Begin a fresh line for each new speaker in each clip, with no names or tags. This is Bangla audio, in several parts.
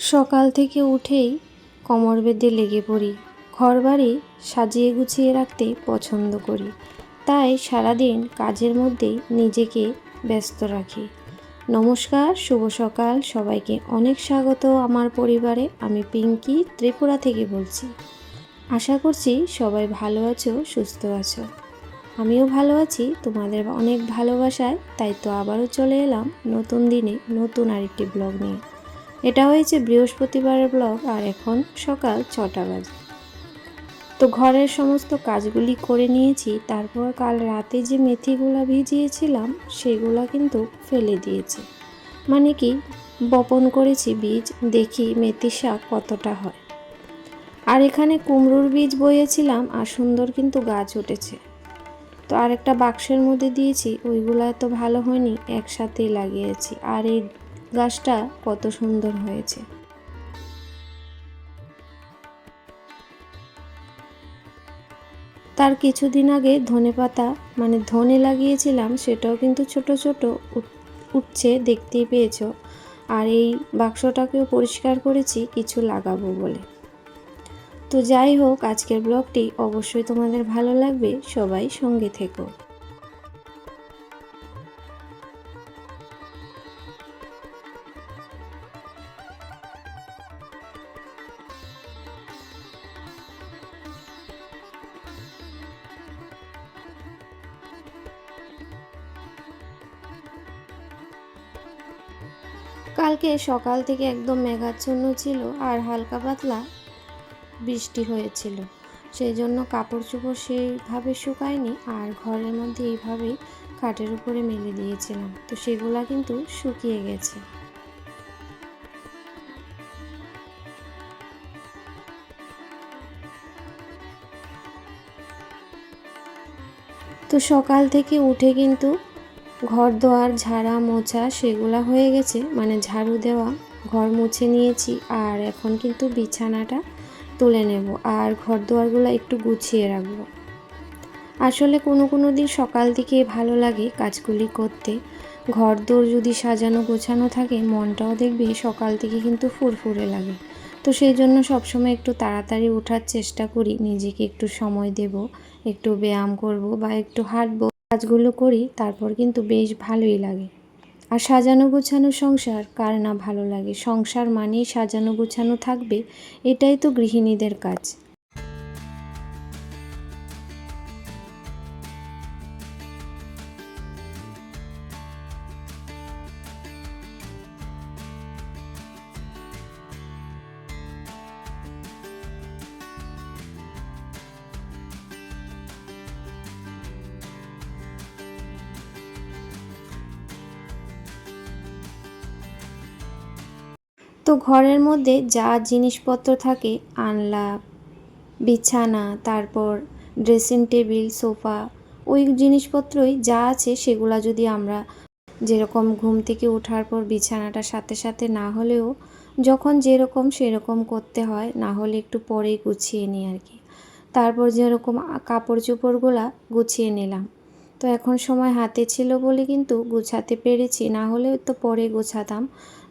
সকাল থেকে উঠেই কোমর বেঁধে লেগে পড়ি, ঘরবাড়ি সাজিয়ে গুছিয়ে রাখতে পছন্দ করি। তাই সারাদিন কাজের মধ্যেই নিজেকে ব্যস্ত রাখি। নমস্কার, শুভ সকাল। সবাইকে অনেক স্বাগত আমার পরিবারে। আমি পিঙ্কি, ত্রিপুরা থেকে বলছি। আশা করছি সবাই ভালো আছো, সুস্থ আছো। আমিও ভালো আছি, তোমাদের অনেক ভালোবাসায়। তাই তো আবারও চলে এলাম নতুন দিনে নতুন আরেকটি ব্লগ নিয়ে। এটা হয়েছে বৃহস্পতিবারের ব্লগ, আর এখন সকাল ছটা বাজে। তো ঘরের সমস্ত কাজগুলি করে নিয়েছি, তারপর কাল রাতে যে মেথিগুলো ভিজিয়েছিলাম, সেগুলো কিন্তু ফেলে দিয়েছি। মানে কি, বপন করেছি বীজ, দেখি মেথি শাক কতটা হয়। আর এখানে কুমড়োর বীজ বইয়েছিলাম আর সুন্দর কিন্তু গাছ উঠেছে। তো আরেকটা বাক্সের মধ্যে দিয়েছি, ওইগুলো এত ভালো হয়নি একসাথেই লাগিয়েছি। আর এই গাছটা কত সুন্দর হয়েছে। তার কিছুদিন আগে ধনে পাতা মানে ধনে লাগিয়েছিলাম, সেটাও কিন্তু ছোট ছোট উঠ- উঠছে, দেখতেই পেয়েছ। আর এই বাক্সটাকেও পরিষ্কার করেছি, কিছু লাগাবো বলে। তো যাই হোক, আজকের ব্লগটি অবশ্যই তোমাদের ভালো লাগবে, সবাই সঙ্গে থেকো। কালকে সকাল থেকে একদম মেঘাচ্ছন্ন ছিল আর হালকা পাতলা বৃষ্টি হয়েছিল। সেই জন্য কাপড় চোপড় সেইভাবে শুকায়নি আর ঘরের মধ্যে এইভাবেই খাটের উপরে মেলে দিয়েছিলাম। তো সেগুলা কিন্তু শুকিয়ে গেছে। তো সকাল থেকে উঠে কিন্তু ঘর দোয়ার ঝাড়া, মোছা সেগুলা হয়ে গেছে। মানে ঝাড়ু দেওয়া, ঘর মুছে নিয়েছি আর এখন কিন্তু বিছানাটা তুলে নেব আর ঘর দোয়ারগুলো একটু গুছিয়ে রাখব। আসলে কোনো কোনো দিন সকাল থেকে ভালো লাগে কাজগুলি করতে। ঘর দোর যদি সাজানো গোছানো থাকে, মনটাও দেখবে সকাল থেকে কিন্তু ফুরফুরে লাগে। তো সেই জন্য সবসময় একটু তাড়াতাড়ি ওঠার চেষ্টা করি। নিজেকে একটু সময় দেব, একটু ব্যায়াম করব বা একটু হাঁটবো। কাজগুলো করি, তারপর কিন্তু বেশ ভালোই লাগে। আর সাজানো গোছানো সংসার, কার না ভালো লাগে? সংসার মানেই সাজানো গোছানো থাকবে, এটাই তো গৃহিণীদের কাজ। তো ঘরের মধ্যে যা জিনিসপত্র থাকে আনলা, বিছানা, তারপর ড্রেসিং টেবিল সোফা ওই জিনিসপত্রই যা আছে সেগুলা যদি আমরা যেরকম ঘুম থেকে ওঠার পর বিছানাটা সাথে সাথে না হলেও যখন যেরকম সেরকম করতে হয়, না হলে একটু পরেই গুছিয়ে নিই আর কি। তারপর যেরকম কাপড় চোপড়গুলা গুছিয়ে নিলাম। তো এখন সময় হাতে ছিল বলে কিন্তু গুছাতে পেরেছি, না হলেও তো পরে গোছাতাম।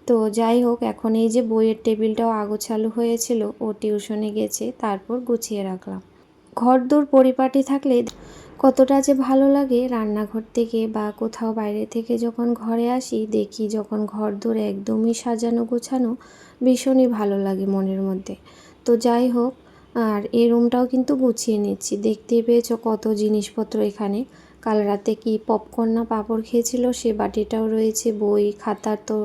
তো যাই হোক, এখন এই যে বইয়ের টেবিলটাও আগোছালো হয়েছিল, ও টিউশনে গেছে, তারপর গুছিয়ে রাখলাম। ঘর দূর পরিপাটি থাকলে কতটা যে ভালো লাগে, রান্নাঘর থেকে বা কোথাও বাইরে থেকে যখন ঘরে আসি, দেখি যখন ঘর দূর একদমই সাজানো গোছানো, ভীষণই ভালো লাগে মনের মধ্যে। তো যাই হোক, আর এই রুমটাও কিন্তু গুছিয়ে নিচ্ছি, দেখতেই পেয়েছ কত জিনিসপত্র এখানে। কাল রাতে কি পপকর্ন না পাঁপড় খেয়েছিল? সে বাটিটাও রয়েছে, বই, খাতা তো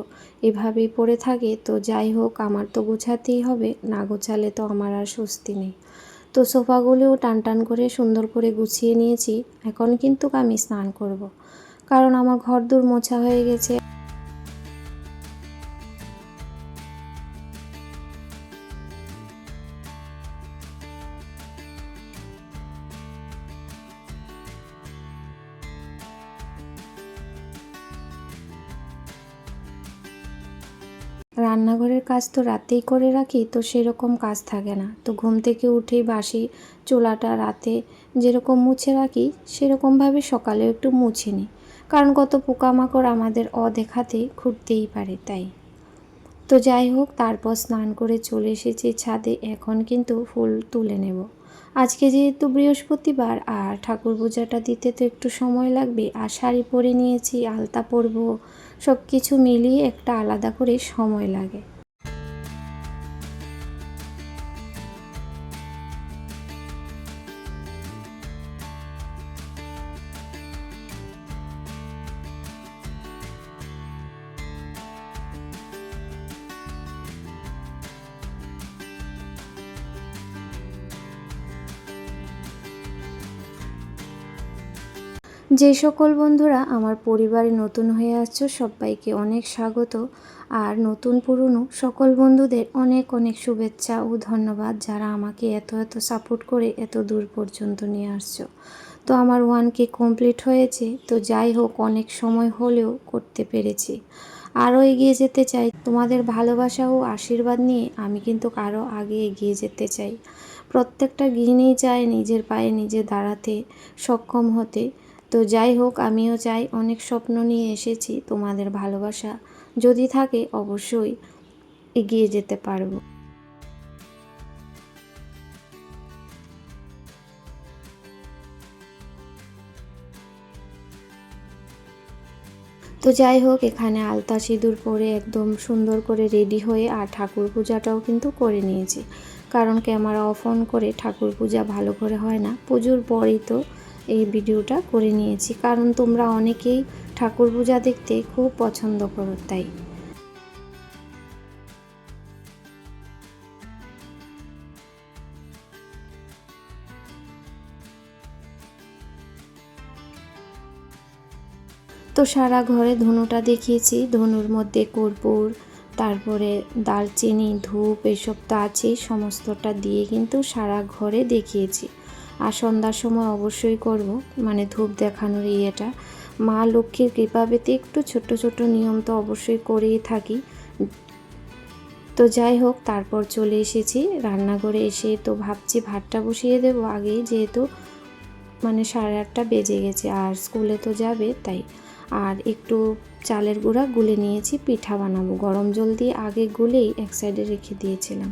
এভাবেই পড়ে থাকে। তো যাই হোক, আমার তো গোছাতেই হবে, না গোছালে তো আমার আর স্বস্তি নেই। তো সোফাগুলিও টান টান করে সুন্দর করে গুছিয়ে নিয়েছি, এখন কিন্তু আমি স্নান করব। কারণ আমার ঘর দূর মোছা হয়ে গেছে। রান্নাঘরের কাজ তো রাতেই করে রাখি, তো সেরকম কাজ থাকে না। তো ঘুম থেকে উঠেই বাসি চোলাটা রাতে যেরকম মুছে রাখি, সেরকমভাবে সকালেও একটু মুছে নিই। কারণ কত পোকামাকড় আমাদের অদেখাতে ঘুরতেই পারে, তাই। তো যাই হোক, তারপর স্নান করে চলে এসেছি ছাদে। এখন কিন্তু ফুল তুলে নেব। আজকে যেহেতু বৃহস্পতিবার, আর ঠাকুর পূজাটা দিতে তো একটু সময় লাগবে, আর শাড়ি পরে নিয়েছি, আলতা পরব সব কিছু মিলিয়ে একটা আলাদা করে সময় লাগে। যে সকল বন্ধুরা আমার পরিবারে নতুন হয়ে আসছো, সবাইকে অনেক স্বাগত। আর নতুন পুরনো সকল বন্ধুদের অনেক অনেক শুভেচ্ছা ও ধন্যবাদ যারা আমাকে এত এত সাপোর্ট করে এত দূর পর্যন্ত নিয়ে আসছো। তো আমার ওয়ান কে কমপ্লিট হয়েছে, তো যাই হোক, অনেক সময় হলেও করতে পেরেছি। আরও এগিয়ে যেতে চাই, তোমাদের ভালোবাসা ও আশীর্বাদ নিয়ে আমি কিন্তু আরও আগে এগিয়ে যেতে চাই। প্রত্যেকটা গৃহিণী চায় নিজের পায়ে নিজে দাঁড়াতে সক্ষম হতে। তো যাই হোক, আমিও চাই অনেক স্বপ্ন নিয়ে এসেছি তোমাদের ভালোবাসা। যদি থাকে, অবশ্যই এগিয়ে যেতে পারব। তো যাই হোক, এখানে আলতা সিঁদুর পরে একদম সুন্দর করে রেডি হয়ে আর ঠাকুর পূজাটাও কিন্তু করে নিয়েছি। কারণ ক্যামেরা অফ অন করে ঠাকুর পূজা ভালো করে হয় না। পুজোর পরেই তো এই ভিডিওটা করে নিয়েছি। কারণ তোমরা অনেকেই ঠাকুর পূজা দেখতে খুব পছন্দ করো, তাই। তো সারা ঘরে ধনুটা দেখিয়েছি। ধনুর মধ্যে কর্পূর, তারপরে দালচিনি, ধূপ, এসব তো আছেই, সমস্তটা দিয়ে কিন্তু সারা ঘরে দেখিয়েছি। আর সন্ধ্যার সময় অবশ্যই করব মানে ধূপ দেখানোর ইয়েটা। মা লক্ষ্মীর কৃপা পেতে একটু ছোট্ট ছোট্ট নিয়ম তো অবশ্যই করেই থাকি। তো যাই হোক, তারপর চলে এসেছি। রান্নাঘরে এসে তো ভাবছি ভাতটা বসিয়ে দেব। আগেই যেহেতু মানে সাড়ে আটটা বেজে গেছে, আর স্কুলে তো যাবে তাই। আর একটু চালের গুঁড়া গুলে নিয়েছি, পিঠা বানাবো। গরম জল দিয়ে আগে গুলেই এক সাইডে রেখে দিয়েছিলাম।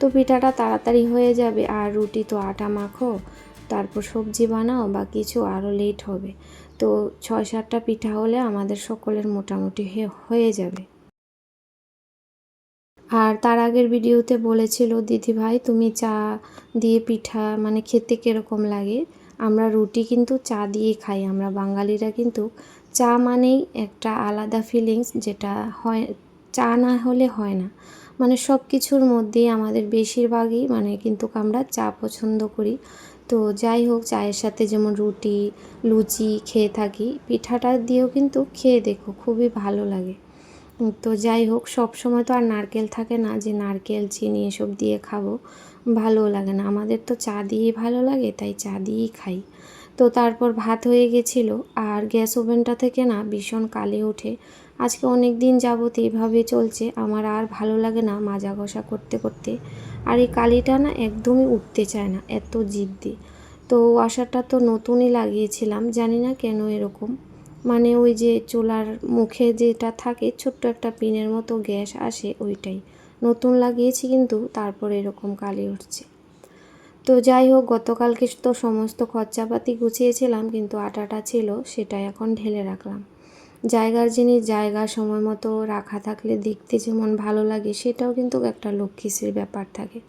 তো পিঠাটা তাড়াতাড়ি হয়ে যাবে আর রুটি তো আটা মাখো, তারপর সবজি বানাও বা কিছু আরও লেট হবে। তো ছয় সাতটা পিঠা হলে আমাদের সকলের মোটামুটি হয়ে যাবে। আর তার আগের ভিডিওতে বলেছিল, দিদি ভাই, তুমি চা দিয়ে পিঠা মানে খেতে কীরকম লাগে? আমরা রুটি কিন্তু চা দিয়ে খাই, আমরা বাঙালিরা কিন্তু চা মানেই একটা আলাদা ফিলিংস যেটা হয়, চা না হলে হয় না। মানে সব কিছুর মধ্যেই আমাদের বেশিরভাগই মানে কিন্তু আমরা চা পছন্দ করি। তো যাই হোক, চায়ের সাথে যেমন রুটি, লুচি খেয়ে থাকি। পিঠাটা দিয়েও কিন্তু খেয়ে দেখো খুবই ভালো লাগে। তো যাই হোক সব সময় তো আর নারকেল থাকে না যে নারকেল, চিনি এসব দিয়ে খাব। ভালো লাগে না। আমাদের তো চা দিয়েই ভালো লাগে, তাই চা দিয়েই খাই। তো তারপর ভাত হয়ে গেছিল, আর গ্যাস ওভেনটা থেকে না ভীষণ কালে ওঠে। আজকে অনেক দিন যাবত এইভাবে চলছে, আমার আর ভালো লাগে না মাজা ঘষা করতে করতে। আর এই কালিটা না একদমই উঠতে চায় না, এত জিদ্দি। তো ওয়াশারটা তো নতুনই লাগিয়েছিলাম, জানি না কেন এরকম। মানে ওই যে চুলার মুখে যেটা থাকে, ছোট্ট একটা পিনের মতো গ্যাস আসে ওইটাই। নতুন লাগিয়েছি কিন্তু তারপর এরকম কালি উঠছে। তো যাই হোক, গতকালকে তো সমস্ত খরচাপাতি গুছিয়েছিলাম, কিন্তু আটাটা ছিল, সেটা এখন ঢেলে রাখলাম। জায়গার জিনিস জায়গা, সময় মতো রাখা থাকলে দেখতে যেমন ভালো লাগে, সেটাও কিন্তু একটা লক্ষ্মীশ্রীর ব্যাপার থাকে।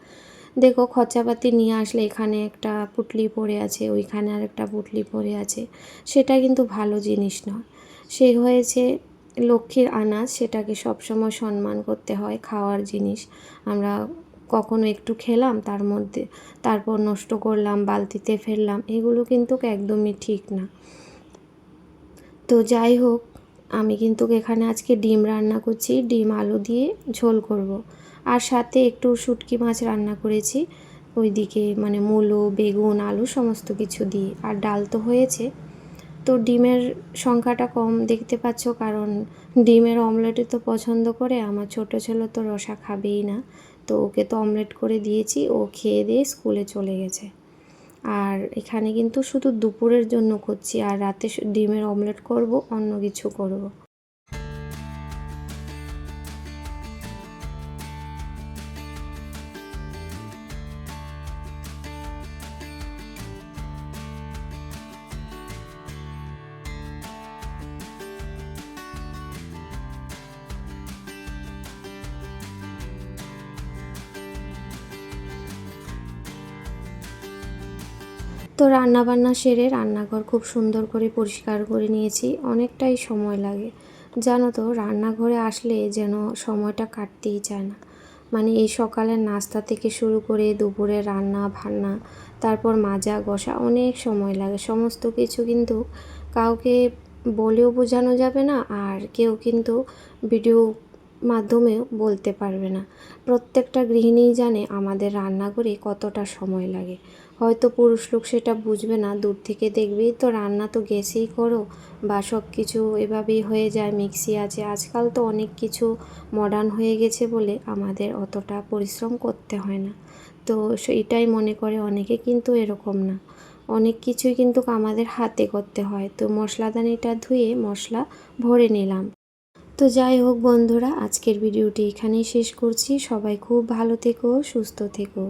দেখো, খরচাপাতি নিয়ে আসলে এখানে একটা পুটলি পড়ে আছে, ওইখানে আর একটা পুটলি পড়ে আছে, সেটা কিন্তু ভালো জিনিস নয়। সে হয়েছে লক্ষ্মীর আনাজ, সেটাকে সবসময় সম্মান করতে হয়, খাওয়ার জিনিস। আমরা কখনো একটু খেলাম, তার মধ্যে তারপর নষ্ট করলাম, বালতিতে ফেললাম, এগুলো কিন্তু একদমই ঠিক না। তো যাই হোক আমি কিন্তু এখানে আজকে ডিম রান্না করছি, ডিম আলু দিয়ে ঝোল করব। আর সাথে একটু শুটকি মাছ রান্না করেছি, ওইদিকে মানে মূলো, বেগুন, আলু সমস্ত কিছু দিয়ে। আর ডাল তো হয়েছে। তো ডিমের সংখ্যাটা কম দেখতে পাচ্ছ, কারণ ডিমের অমলেটই তো পছন্দ করে, আমার ছোটো ছেলে তো রসা খাবেই না। তো ওকে তো অমলেট করে দিয়েছি, ও খেয়ে দিয়ে স্কুলে চলে গেছে। আর এখানে কিন্তু শুধু দুপুরের জন্য করছি, আর রাতে ডিমের অমলেট করব, অন্য কিছু করব। তো রান্না বান্না সেরে রান্নাঘর খুব সুন্দর করে পরিষ্কার করে নিয়েছি, অনেকটাই সময় লাগে। জানো তো, রান্নাঘরে আসলে যেন সময়টা কাটতেই চায় না। মানে এই সকালের নাস্তা থেকে শুরু করে দুপুরে রান্না, ভান্না, তারপর মাজা, ঘষা অনেক সময় লাগে। সমস্ত কিছু কিন্তু কাউকে বলেও বোঝানো যাবে না আর কেউ কিন্তু ভিডিও মাধ্যমেও বলতে পারবে না। প্রত্যেকটা গৃহিণীই জানে আমাদের রান্নাঘরে কতটা সময় লাগে। হয়তো পুরুষ লোক সেটা বুঝবে না, দূর থেকে দেখবেই তো রান্না তো গ্যাসেই করো, বা সব কিছু এভাবেই হয়ে যায় মিক্সি আছে। আজকাল তো অনেক কিছু মডার্ন হয়ে গেছে বলে আমাদের অতটা পরিশ্রম করতে হয় না। তো সেইটাই মনে করে অনেকে কিন্তু এরকম না। অনেক কিছুই কিন্তু আমাদের হাতে করতে হয়। তো মশলাদানিটা ধুয়ে মশলা ভরে নিলাম। তো যাই হোক বন্ধুরা, আজকের ভিডিওটি এখানেই শেষ করছি। সবাই খুব ভালো থেকো, সুস্থ থেকো।